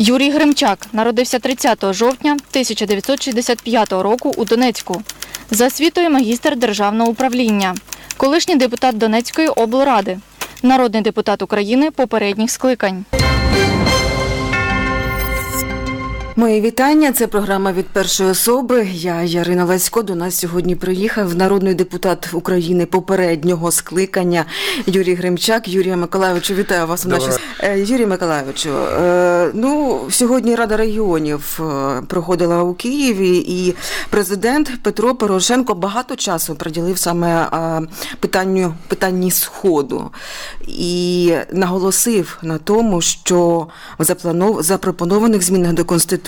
Юрій Гримчак народився 30 жовтня 1965 року у Донецьку. За освітою магістр державного управління, колишній депутат Донецької облради, народний депутат України попередніх скликань. Мої вітання. Це програма від першої особи. Я Ярина Лесько. До нас сьогодні приїхав народний депутат України попереднього скликання Юрій Гримчак. Юрія Миколайовичу, вітаю вас у нашій Е, Юрій Миколайовичу. е, Ну сьогодні Рада регіонів е, проходила у Києві, і президент Петро Порошенко багато часу приділив саме питанню питанні сходу і наголосив на тому, що в запланов... запропонованих змінах до конституції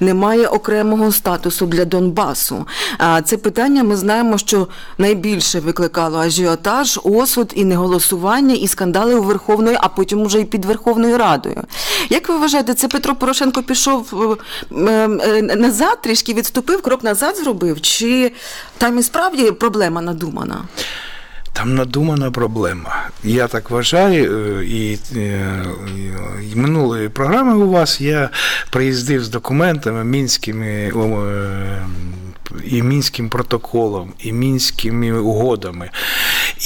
немає окремого статусу для Донбасу. А це питання ми знаємо, що найбільше викликало ажіотаж, осуд і неголосування, і скандали у Верховної, а потім уже і під Верховною Радою. Як ви вважаєте, це Петро Порошенко пішов е, е, назад, трішки відступив, крок назад зробив? Чи там і справді проблема надумана? Там надумана проблема. Я так вважаю, е, і, е, і минулої програми у вас я приїздив з документами мінськими е, і мінським протоколом, і мінськими угодами,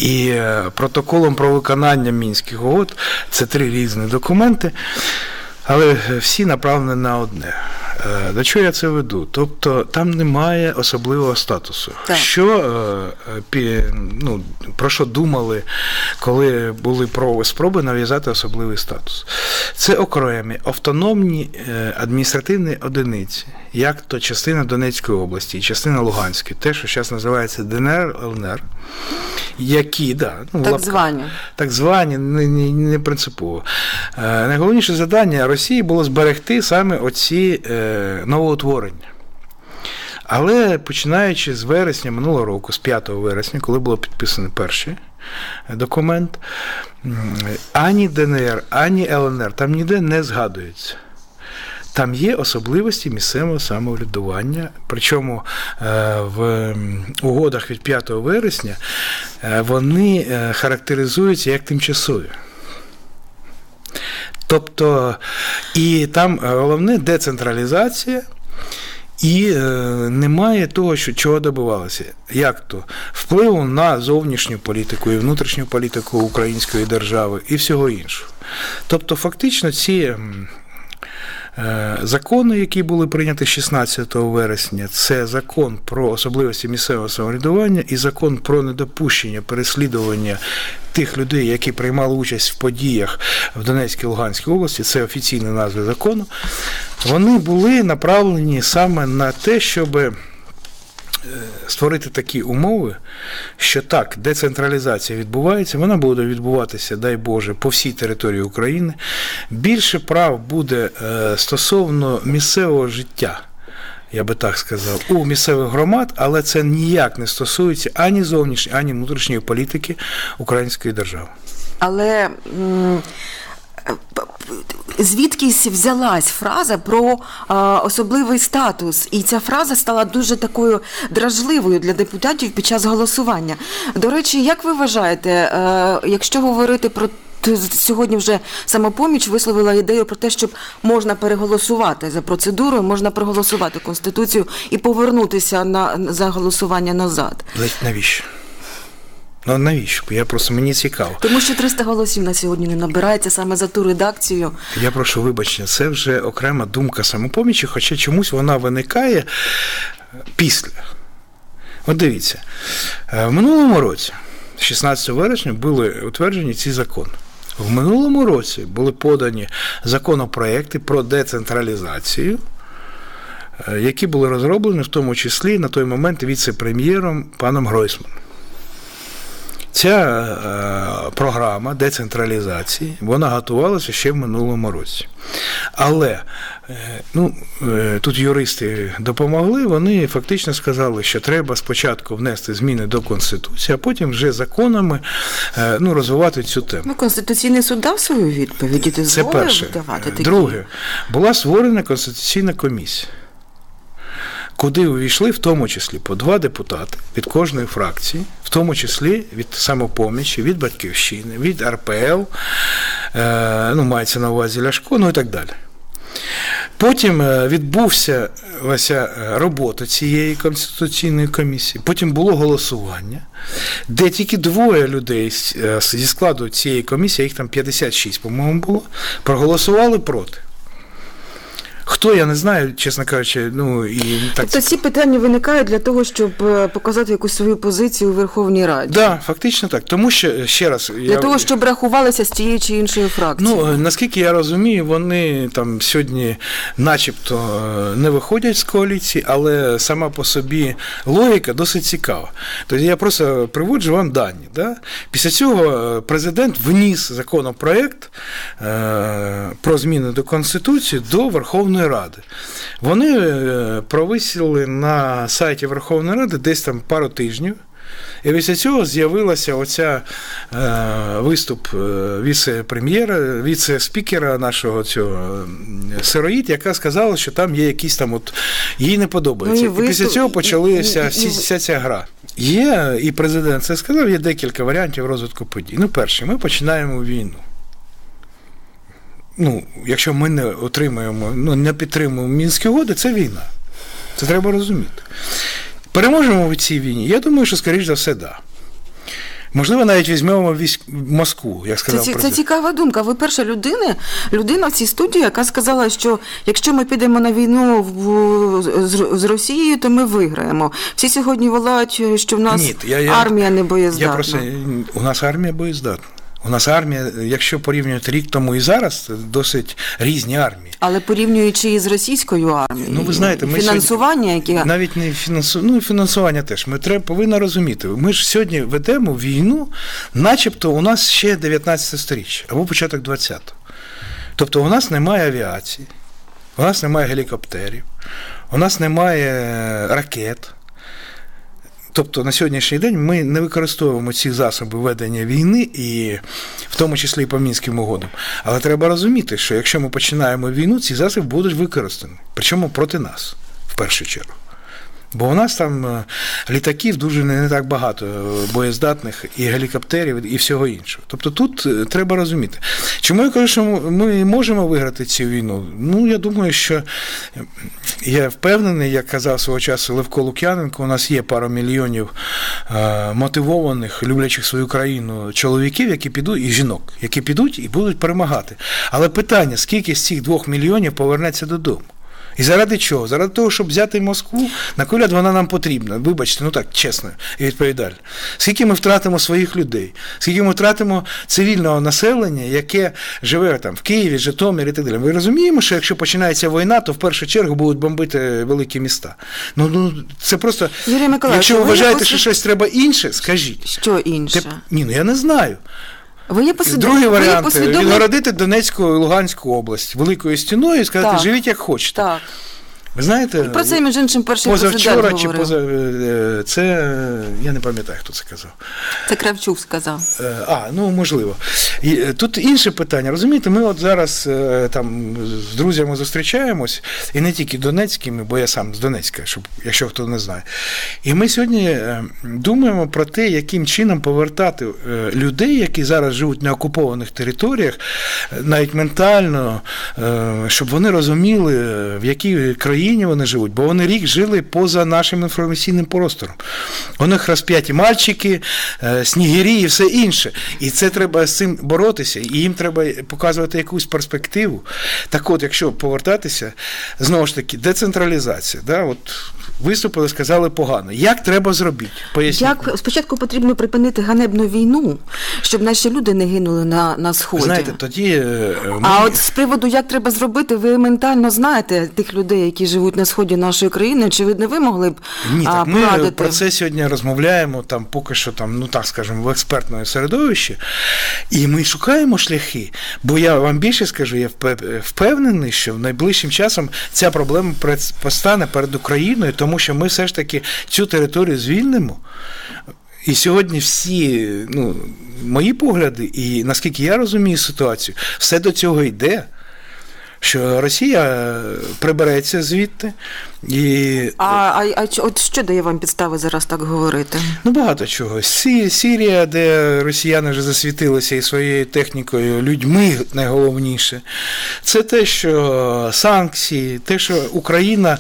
і протоколом про виконання мінських угод. Це три різні документи, але всі направлені на одне. Е, До чого я це веду? Тобто там немає особливого статусу. Так. Що е, ну, про що думали, коли були спроби нав'язати особливий статус? Це окремі автономні е, адміністративні одиниці, як то частина Донецької області і частина Луганської, те, що зараз називається ДНР, ЛНР, які, да, ну, Так лапках. звані. Так звані, не, не, не принципово. Найголовніше завдання Росії було зберегти саме оці новоутворення. Але починаючи з вересня минулого року, з 5 вересня, коли було підписаний перший документ, ані ДНР, ані ЛНР там ніде не згадується. Там є особливості місцевого самоврядування. Причому е, в угодах від 5 вересня е, вони е, характеризуються як тимчасові. Тобто, і там е, головне децентралізація. І е, немає того, що чого добивалося. Як то? Впливу на зовнішню політику і внутрішню політику української держави і всього іншого. Тобто, фактично, ці закони, які були прийняті 16 вересня, це закон про особливості місцевого самоврядування і закон про недопущення переслідування тих людей, які приймали участь в подіях в Донецькій та Луганській області, це офіційні назви закону, вони були направлені саме на те, щоб е, створити такі умови, що так, децентралізація відбувається, вона буде відбуватися, дай Боже, по всій території України. Більше прав буде е, стосовно місцевого життя. Я би так сказав, у місцевих громад, але це ніяк не стосується ані зовнішньої, ані внутрішньої політики української держави. Але звідкись взялась фраза про а, особливий статус, і ця фраза стала дуже такою дражливою для депутатів під час голосування. До речі, як ви вважаєте, е, якщо говорити про Сьогодні вже самопоміч висловила ідею про те, щоб можна переголосувати за процедурою, можна проголосувати конституцію і повернутися на за голосування назад. Навіщо? Ну навіщо? Я просто мені цікаво. Тому що 300 голосів на сьогодні не набирається саме за ту редакцію. Я прошу вибачення, це вже окрема думка самопомічі, хоча чомусь вона виникає після. От дивіться, е, в минулому році, 16 вересня, були утверджені ці закони. В минулому році були подані законопроекти про децентралізацію, е, які були розроблені в тому числі на той момент віце-прем'єром паном Гройсманом. Ця е, програма децентралізації вона готувалася ще в минулому році. Але е, ну, е, тут юристи допомогли, вони фактично сказали, що треба спочатку внести зміни до Конституції, а потім вже законами ну, розвивати цю тему. Ну, Конституційний суд дав свою відповідь, Це перше. давати такі. Друге, була створена конституційна комісія, куди увійшли в тому числі по два депутати від кожної фракції, в тому числі від самопомічі, від батьківщини, від РПЛ, е, ну, мається на увазі Ляшко, ну і так далі. Потім е, відбувся е, робота цієї конституційної комісії. Потім було голосування, де тільки двоє людей зі складу цієї комісії, їх там 56, по-моєму, було, проголосували проти. Хто, я не знаю, чесно кажучи, ну і так. Тобто ці питання виникають для того, щоб е, показати якусь свою позицію у Верховній Раді. Да, фактично так. Тому що е, ще раз Для того, щоб рахувалися з тією чи іншою фракцією. Ну, е, наскільки я розумію, вони там сьогодні начебто не виходять з коаліції, але сама по собі логіка досить цікава. Тобто я просто приводжу вам дані. Да? Після цього президент вніс законопроект е, про зміни до Конституції до Верховної Ради. Вони е, провисіли на сайті Верховної Ради десь там пару тижнів. І після цього з'явилася оця е, виступ е, віце-прем'єра, віце-спікера нашого цього Сироїд, яка сказала, що там є якісь там от їй не подобається. Ну, і і після цього і- почалася і- і- всі, вся ця гра. Є, і президент це сказав, є декілька варіантів розвитку подій. Ну, перше, ми починаємо війну. Ну, якщо ми не отримуємо, ну, не підтримуємо мінські угоди, це війна. Це треба розуміти. Переможемо в цій війні? Я думаю, що, скоріш за все, да. Можливо, навіть візьмемо військ... Москву, як сказав це президент. цікава думка. Ви перша людина, людина в цій студії, яка сказала, що якщо ми підемо на війну в, з, з Росією, то ми виграємо. Всі сьогодні волають, що в нас Ні, я- я- армія не боєздатна. Я просто у нас армія боєздатна. У нас армія, якщо порівнювати рік тому і зараз, це досить різні армії. Але порівнюючи із російською армією, Ну, ви знаєте, ми фінансування, яке Навіть не фінансу... ну, фінансування теж. Ми треба повинні розуміти. Ми ж сьогодні ведемо війну, начебто у нас ще 19 сторіччя або початок 20-го. Тобто у нас немає авіації, у нас немає гелікоптерів, у нас немає ракет. Тобто на сьогоднішній день ми не використовуємо ці засоби ведення війни, і в тому числі і по мінським угодам. Але треба розуміти, що якщо ми починаємо війну, ці засоби будуть використані, причому проти нас в першу чергу. Бо у нас там е, літаків дуже не, так багато е, боєздатних і гелікоптерів, і всього іншого. Тобто тут е, треба розуміти. Чому я кажу, що ми можемо виграти цю війну? Ну, я думаю, що я впевнений, як казав свого часу Левко Лук'яненко, у нас є пара мільйонів мотивованих, люблячих свою країну чоловіків, які підуть, і жінок, які підуть і будуть перемагати. Але питання, скільки з цих двох мільйонів повернеться додому? І заради чого? Заради того, щоб взяти Москву, на коляд вона нам потрібна. Вибачте, ну так, чесно і відповідально. Скільки ми втратимо своїх людей, скільки ми втратимо цивільного населення, яке живе там в Києві, Житомирі і так далі. Ми розуміємо, що якщо починається війна, то в першу чергу будуть бомбити великі міста. Ну, ну це просто. Якщо ви ви вважаєте, якось- що щось треба інше, скажіть. що інше. Те- Ні, ну я не знаю. Ви є послідов... Другий варіант послідовний- відгородити Донецьку і Луганську область великою стіною і сказати, Так. живіть як хочете. Так. Ви знаєте, Про це, між іншим, перший позавчора чи поза е, це е, я не пам'ятаю, хто це казав. Це Кравчук сказав. Е, А, ну можливо. І, тут інше питання. Розумієте, ми от зараз там з друзями зустрічаємось, і не тільки донецькими, бо я сам з Донецька, щоб, якщо хто не знає. І ми сьогодні думаємо про те, яким чином повертати людей, які зараз живуть на окупованих територіях, навіть ментально, щоб вони розуміли, в якій країні вони живуть, бо вони рік жили поза нашим інформаційним простором. У них розп'яті мальчики, е, снігирі і все інше. І це треба з цим боротися, і їм треба показувати якусь перспективу. Так от, якщо повертатися, знову ж таки, децентралізація. Да? От виступили, сказали погано. Як треба зробити? Поясніть. Як спочатку потрібно припинити ганебну війну, щоб наші люди не гинули на, на сході. Знаєте, тоді е, ми... А от з приводу, як треба зробити, ви ментально знаєте тих людей, які живуть на сході нашої країни. Очевидно, ви могли б Ні, так ми порадити. про це сьогодні розмовляємо там поки що там, ну так скажемо, в експертному середовищі, і ми шукаємо шляхи. Бо я вам більше скажу, я впевнений, що в найближчим часом ця проблема постане перед Україною, тому що ми все ж таки цю територію звільнимо. І сьогодні всі, ну, мої погляди, і наскільки я розумію ситуацію, все до цього йде що Росія прибереться звідти, І А, а, а от що дає вам підстави зараз так говорити? Ну, багато чого. Сі- Сірія, де росіяни вже засвітилися і своєю технікою, людьми найголовніше. Це те, що санкції, те, що Україна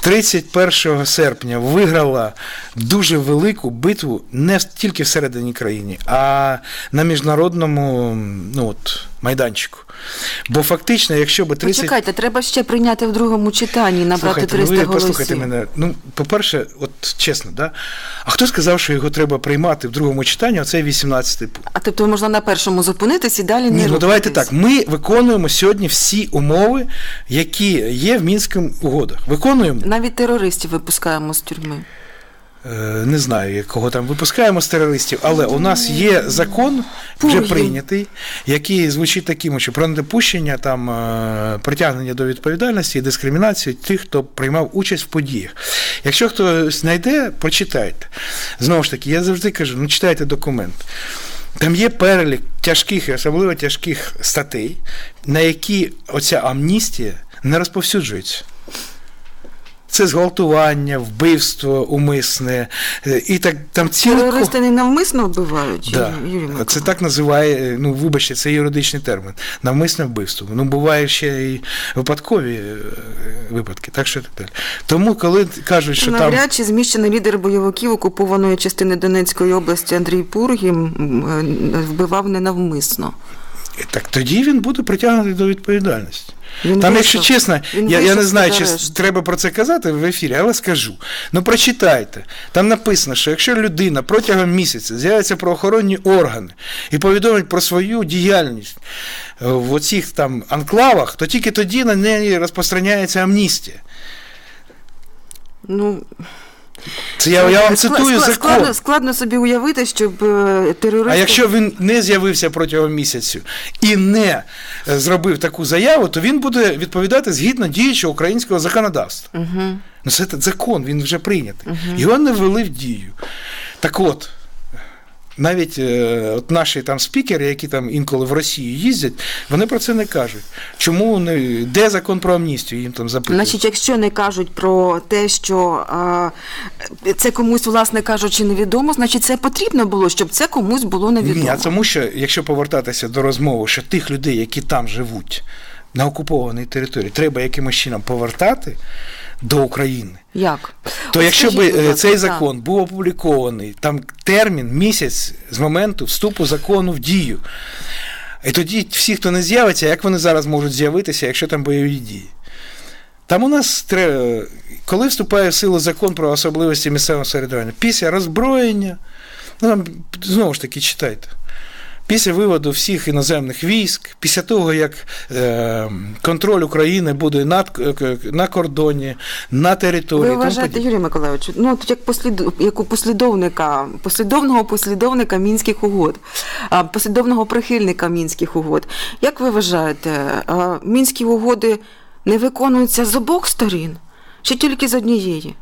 31 серпня виграла дуже велику битву не тільки всередині країни, а на міжнародному ну, от, майданчику. Бо фактично, якщо би 30... Почекайте, треба ще прийняти в другому читанні, набрати Слухайте, 300 ну голосів. послухайте мене. Ну, по-перше, от чесно, да? а хто сказав, що його треба приймати в другому читанні, оцей 18-й пункт? А тобто можна на першому зупинитись і далі не Ні, ну давайте так. Ми виконуємо сьогодні всі умови, які є в Мінських угодах. Виконуємо. Навіть терористів випускаємо з тюрми. Е, Не знаю, кого там випускаємо з терористів, але у нас є закон вже прийнятий, який звучить таким, що про недопущення там е, притягнення до відповідальності і дискримінацію тих, хто приймав участь в подіях. Якщо хтось знайде, прочитайте. Знову ж таки, я завжди кажу: ну читайте документ. Там є перелік тяжких і особливо тяжких статей, на які оця амністія не розповсюджується. Це зґвалтування, вбивство умисне, е, і так там ціле Терористи не навмисно вбивають? Да. Юрій- Це так називає, ну вибачте, це юридичний термін. Навмисне вбивство. Ну, буває ще і випадкові е, випадки, так що так далі. Тому, коли кажуть, що там. Навряд чи зміщений лідер бойовиків окупованої частини Донецької області Андрій Пургін е, вбивав ненавмисно. Так тоді він буде притягнутий до відповідальності. Він Там, якщо чесно, він я, я не знаю, чи треба про це казати в ефірі, але скажу. Ну прочитайте. Там написано, що якщо людина протягом місяця з'являться правоохоронні органи і повідомить про свою діяльність е, в оцих там анклавах, то тільки тоді на неї розпространяється амністія. Ну, Це я, я вам цитую закон. Складно, складно собі уявити, щоб терорист. терористи... А якщо він не з'явився протягом місяцю і не е, зробив таку заяву, то він буде відповідати згідно діючого українського законодавства. Угу. Ну, це закон, він вже прийнятий. Його не ввели в дію. Так от. Навіть е, от наші там спікери, які там інколи в Росію їздять, вони про це не кажуть. Чому вони, де закон про амністію? Їм там запитують. Значить, якщо не кажуть про те, що е, це комусь, власне кажучи, невідомо, значить це потрібно було, щоб це комусь було невідомо. Ні, а тому що, якщо повертатися до розмови, що тих людей, які там живуть на окупованій території, треба якимось чином повертати до України. Як? То От якщо скажіть, б будь е, цей так. закон був опублікований, там термін місяць з моменту вступу закону в дію. І тоді всі, хто не з'явиться, як вони зараз можуть з'явитися, якщо там бойові дії? Там у нас треба, коли вступає в силу закон про особливості місцевого самоврядування? Після роззброєння, ну там знову ж таки читайте. Після виводу всіх іноземних військ, після того, як е, контроль України буде над, е, на кордоні, на території. Ви вважаєте. Юрій Миколайович, ну от як послід... як у послідовника, послідовного послідовника мінських угод, послідовного прихильника мінських угод. Як ви вважаєте, мінські угоди не виконуються з обох сторін, чи тільки з однієї?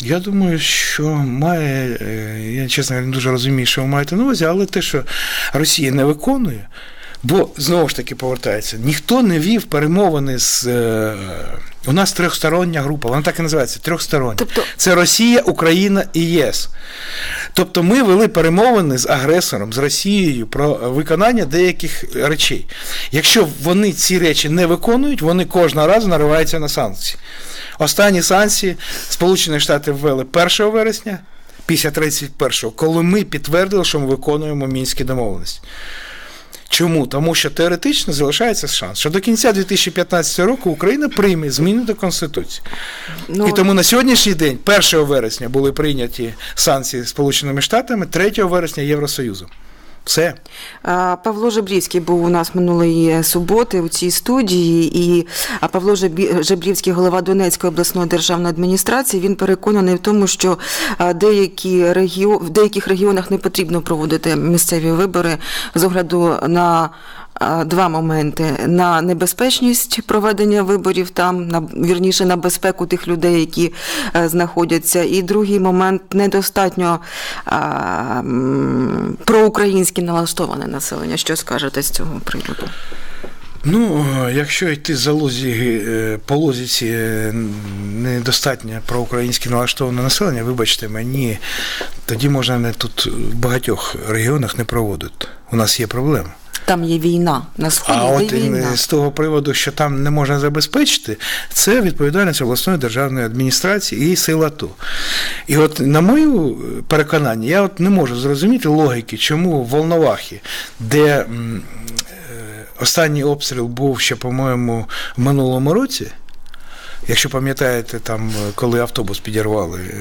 Я думаю, що має, е, я чесно не дуже розумію, що ви маєте на увазі, але те, що Росія не виконує, бо знову ж таки повертається, ніхто не вів перемовини з. У нас трьохстороння група, вона так і називається трьохстороння. Тобто- Це Росія, Україна і ЄС. Тобто ми вели перемовини з агресором, з Росією про виконання деяких речей. Якщо вони ці речі не виконують, вони кожного разу нариваються на санкції. Останні санкції Сполучені Штати ввели 1 вересня, після 31-го, коли ми підтвердили, що ми виконуємо мінські домовленості. Чому? Тому що теоретично залишається шанс, що до кінця 2015 року Україна прийме зміни до Конституції. Ну, І тому на сьогоднішній день, 1 вересня, були прийняті санкції Сполученими Штатами, 3 вересня Євросоюзом. Все. Павло Жебрівський був у нас минулої суботи у цій студії, і Павло Жебрівський, голова Донецької обласної державної адміністрації, він переконаний в тому, що деякі регіо... в деяких регіонах не потрібно проводити місцеві вибори з огляду на Два моменти на небезпечність проведення виборів там, на вірніше на безпеку тих людей, які е, знаходяться. І другий момент недостатньо а, м, проукраїнськи налаштоване населення. Що скажете з цього приводу? Ну, якщо йти за лозі, е, по лозіці е, недостатньо проукраїнське налаштоване населення, вибачте мені, тоді можна не тут в багатьох регіонах не проводити. У нас є проблема. Там є війна на сході, А от війна. е, з того приводу, що там не можна забезпечити, це відповідальність обласної державної адміністрації і сил АТО. І от на мою переконання, я от не можу зрозуміти логіки, чому в Волновахі, де е, останній обстріл був ще, по-моєму, в минулому році. Якщо пам'ятаєте, там, е, коли автобус підірвали е,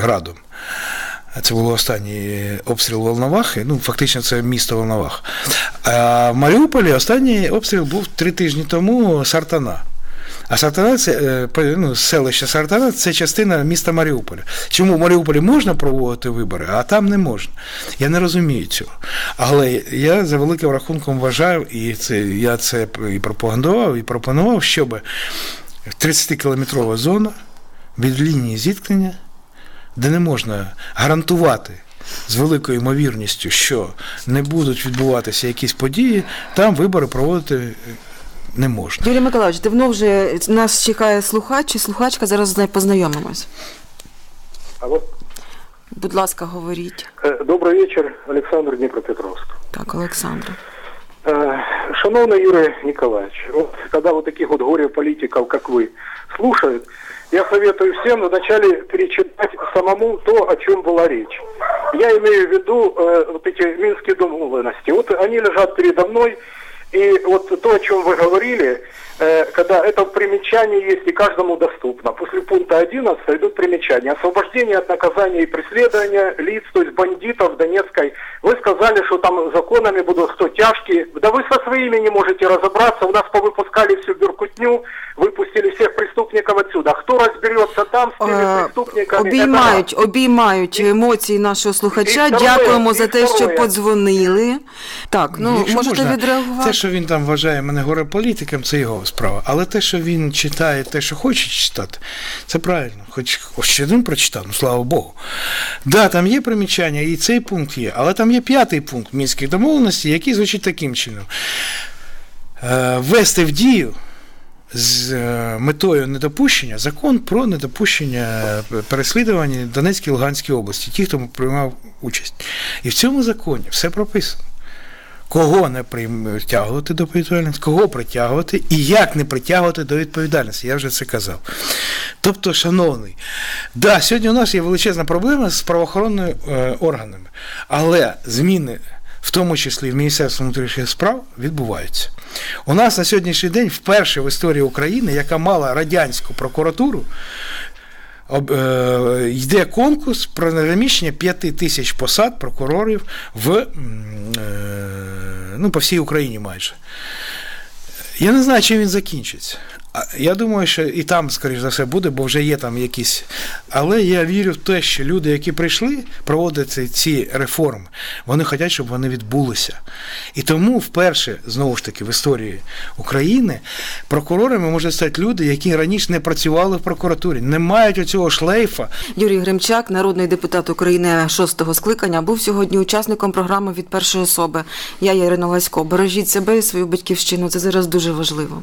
градом, це був останній обстріл Волновахи, ну фактично це місто Волновах. А в Маріуполі останній обстріл був три тижні тому Сартана. А Сартана це е, ну, селище Сартана це частина міста Маріуполя. Чому в Маріуполі можна проводити вибори, а там не можна? Я не розумію цього. Але я за великим рахунком вважаю, і це я це і пропагандував, і пропонував, щоб 30-кілометрова зона від лінії зіткнення, де не можна гарантувати з великою ймовірністю, що не будуть відбуватися якісь події, там вибори проводити е, не можна. Юрій Миколаївич, давно вже нас чекає слухач і слухачка, зараз з нею познайомимось. Алло. Будь ласка, говоріть. Э, Добрый вечер, Александр Днепропетровск. Так, Олександра. Э, Шановный Юрий Николаевич, вот когда вот таких вот горе-политиков, как вы, слушают, я советую всем вначале перечитать самому то, о чем была речь. Я имею в виду э, вот эти минские домовленности. Вот они лежат передо мной, и вот то, о чем вы говорили, э, когда это в примечании есть и каждому доступно. После пункта 11 идут примечания. Освобождение от наказания и преследования лиц, то есть бандитов Донецкой. Вы сказали, что там законами будут кто тяжкие. Да вы со своими не можете разобраться. У нас повыпускали всю бюркутню, выпустили всех преступников отсюда. Кто разберется там с теми Е, преступниками? Обіймають, обіймають емоції нашого слухача. І второе, Дякуємо за і те, що второе. подзвонили. Так, ну Якщо можете можна, відреагувати. Що він там вважає мене горе-політиком, це його справа. Але те, що він читає те, що хоче читати, це правильно. Хоч хоч один прочитав, ну слава Богу. Да, там є примічання, і цей пункт є, але там є п'ятий пункт мінських домовленостей, який звучить таким чином: Е, ввести в дію. З е, метою недопущення закон про недопущення переслідування Донецькій і Луганській області, ті, хто приймав участь. І в цьому законі все прописано. Кого не притягувати до відповідальності, кого притягувати і як не притягувати до відповідальності. Я вже це казав. Тобто, шановний, да, сьогодні у нас є величезна проблема з правоохоронними е, органами, але зміни, в тому числі в Міністерстві внутрішніх справ, відбуваються. У нас на сьогоднішній день вперше в історії України, яка мала радянську прокуратуру, йде конкурс про заміщення 5 тисяч посад прокурорів в, е, ну, по всій Україні майже. Я не знаю, чим він закінчиться. Я думаю, що і там, скоріш за все, буде, бо вже є там якісь. Але я вірю в те, що люди, які прийшли проводити ці реформи, вони хочуть, щоб вони відбулися. І тому вперше, знову ж таки, в історії України прокурорами можуть стати люди, які раніше не працювали в прокуратурі, не мають оцього шлейфа, Юрій Гримчак, народний депутат України шостого скликання, був сьогодні учасником програми від першої особи. Я Ірина Ласько. Бережіть себе і свою батьківщину. Це зараз дуже важливо.